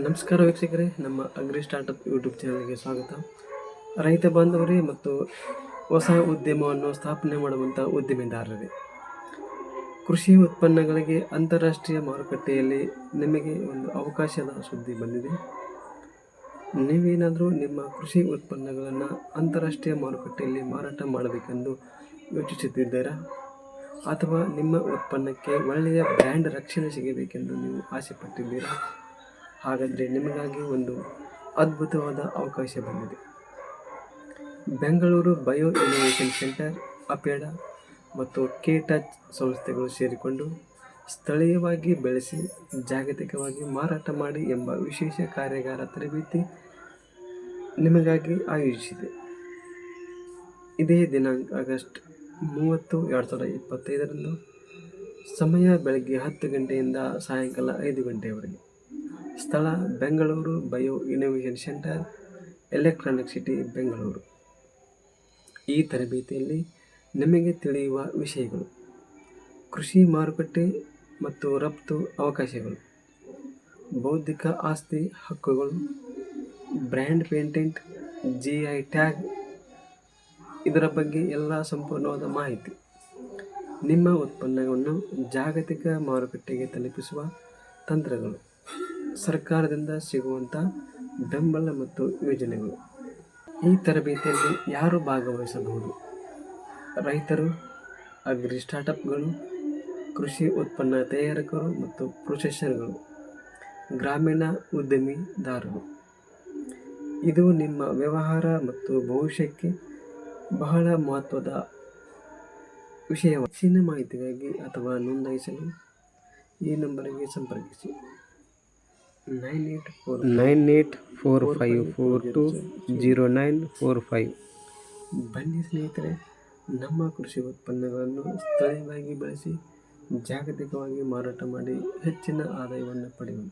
ನಮಸ್ಕಾರ ವೀಕ್ಷಕರೇ, ನಮ್ಮ ಅಗ್ರಿ ಸ್ಟಾರ್ಟಪ್ ಯೂಟ್ಯೂಬ್ ಚಾನಲ್ಗೆ ಸ್ವಾಗತ. ರೈತ ಬಾಂಧವರೇ ಮತ್ತು ಹೊಸ ಉದ್ಯಮವನ್ನು ಸ್ಥಾಪನೆ ಮಾಡುವಂಥ ಉದ್ಯಮಿದಾರರೇ, ಕೃಷಿ ಉತ್ಪನ್ನಗಳಿಗೆ ಅಂತಾರಾಷ್ಟ್ರೀಯ ಮಾರುಕಟ್ಟೆಯಲ್ಲಿ ನಿಮಗೆ ಒಂದು ಅವಕಾಶದ ಸುದ್ದಿ ಬಂದಿದೆ. ನೀವೇನಾದರೂ ನಿಮ್ಮ ಕೃಷಿ ಉತ್ಪನ್ನಗಳನ್ನು ಅಂತಾರಾಷ್ಟ್ರೀಯ ಮಾರುಕಟ್ಟೆಯಲ್ಲಿ ಮಾರಾಟ ಮಾಡಬೇಕೆಂದು ಯೋಚಿಸುತ್ತಿದ್ದೀರಾ? ಅಥವಾ ನಿಮ್ಮ ಉತ್ಪನ್ನಕ್ಕೆ ಒಳ್ಳೆಯ ಬ್ರ್ಯಾಂಡ್ ರಕ್ಷಣೆ ಸಿಗಬೇಕೆಂದು ನೀವು ಆಸೆ ಪಟ್ಟಿದ್ದೀರಾ ಹಾಗಾದರೆ ನಿಮಗಾಗಿ ಒಂದು ಅದ್ಭುತವಾದ ಅವಕಾಶ ಬಂದಿದೆ. Bengaluru bio innovation centre APEDA ಮತ್ತು ಕೆ ಟಚ್ ಸಂಸ್ಥೆಗಳು ಸೇರಿಕೊಂಡು ಸ್ಥಳೀಯವಾಗಿ ಬೆಳೆಸಿ ಜಾಗತಿಕವಾಗಿ ಮಾರಾಟ ಮಾಡಿ ಎಂಬ ವಿಶೇಷ ಕಾರ್ಯಾಗಾರ ತರಬೇತಿ ನಿಮಗಾಗಿ ಆಯೋಜಿಸಿದೆ. ಇದೇ ದಿನಾಂಕ ಆಗಸ್ಟ್ ಮೂವತ್ತು ಎರಡು ಸಾವಿರದ ಇಪ್ಪತ್ತೈದರಂದು ಸಮಯ ಬೆಳಗ್ಗೆ ಹತ್ತು ಗಂಟೆಯಿಂದ ಸಾಯಂಕಾಲ ಐದು ಗಂಟೆಯವರೆಗೆ ಸ್ಥಳ Bengaluru bio innovation centre, Electronic City Bengaluru. ಈ ತರಬೇತಿಯಲ್ಲಿ ನಿಮಗೆ ತಿಳಿಯುವ ವಿಷಯಗಳು. ಕೃಷಿ ಮಾರುಕಟ್ಟೆ ಮತ್ತು ರಫ್ತು ಅವಕಾಶಗಳು. ಬೌದ್ಧಿಕ ಆಸ್ತಿ ಹಕ್ಕುಗಳು. Brand patent, G I tag. ಇದರ ಬಗ್ಗೆ ಎಲ್ಲ ಸಂಪೂರ್ಣವಾದ ಮಾಹಿತಿ. ನಿಮ್ಮ ಉತ್ಪನ್ನವನ್ನು ಜಾಗತಿಕ ಮಾರುಕಟ್ಟೆಗೆ ತಲುಪಿಸುವ ತಂತ್ರಗಳು. ಸರ್ಕಾರದಿಂದ ಸಿಗುವಂಥ ಬೆಂಬಲ ಮತ್ತು ಯೋಜನೆಗಳು. ಈ ತರಬೇತಿಯಲ್ಲಿ ಯಾರು ಭಾಗವಹಿಸಬಹುದು? ರೈತರು, ಅಗ್ರಿ ಸ್ಟಾರ್ಟಪ್ಗಳು ಕೃಷಿ ಉತ್ಪನ್ನ ತಯಾರಕರು ಮತ್ತು ಪ್ರೊಸೆಸರ್ಗಳು, ಗ್ರಾಮೀಣ ಉದ್ಯಮಿದಾರರು. ಇದು ನಿಮ್ಮ ವ್ಯವಹಾರ ಮತ್ತು ಭವಿಷ್ಯಕ್ಕೆ ಬಹಳ ಮಹತ್ವದ ವಿಷಯ ಹೆಚ್ಚಿನ ಮಾಹಿತಿಗಾಗಿ ಅಥವಾ ನೋಂದಾಯಿಸಲು ಈ ನಂಬರಿಗೆ ಸಂಪರ್ಕಿಸಿ. Nine eight four nine eight four five four two zero nine four five ಬನ್ನಿ ಸ್ನೇಹಿತರೆ ನಮ್ಮ ಕೃಷಿ ಉತ್ಪನ್ನಗಳನ್ನು ಸ್ಥಳೀಯವಾಗಿ ಬಳಸಿ ಜಾಗತಿಕವಾಗಿ ಮಾರಾಟ ಮಾಡಿ ಹೆಚ್ಚಿನ ಆದಾಯವನ್ನು ಪಡೆಯೋಣ.